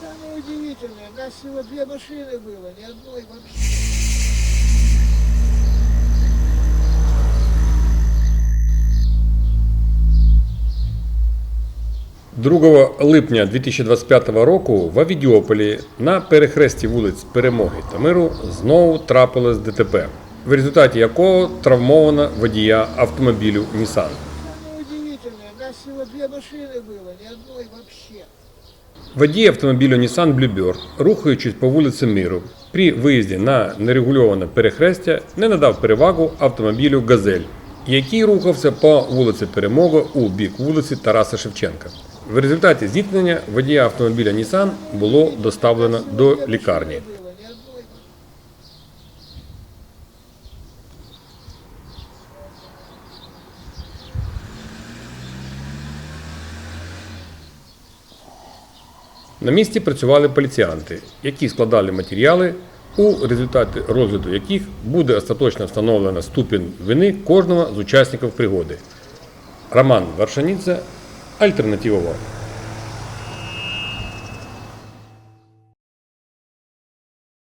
Самое удивительное, у нас всего две машины было, ни одной вообще. 2 липня 2025 року в Авідіополі на перехресті вулиць Перемоги та Миру знову трапилось ДТП, в результаті якого травмовано водія автомобілю Нісан. Самое удивительное, у нас всего две машины было, ни одной вообще. Водій автомобілю Nissan Bluebird, рухаючись по вулиці Миру, при виїзді на нерегульоване перехрестя не надав перевагу автомобілю Газель, який рухався по вулиці Перемога у бік вулиці Тараса Шевченка. В результаті зіткнення водія автомобіля Nissan було доставлено до лікарні. Было, ни одной. На місці працювали поліціянти, які складали матеріали, у результаті розгляду яких буде остаточно встановлено ступінь вини кожного з учасників пригоди. Роман Варшаніця, Альтернатива.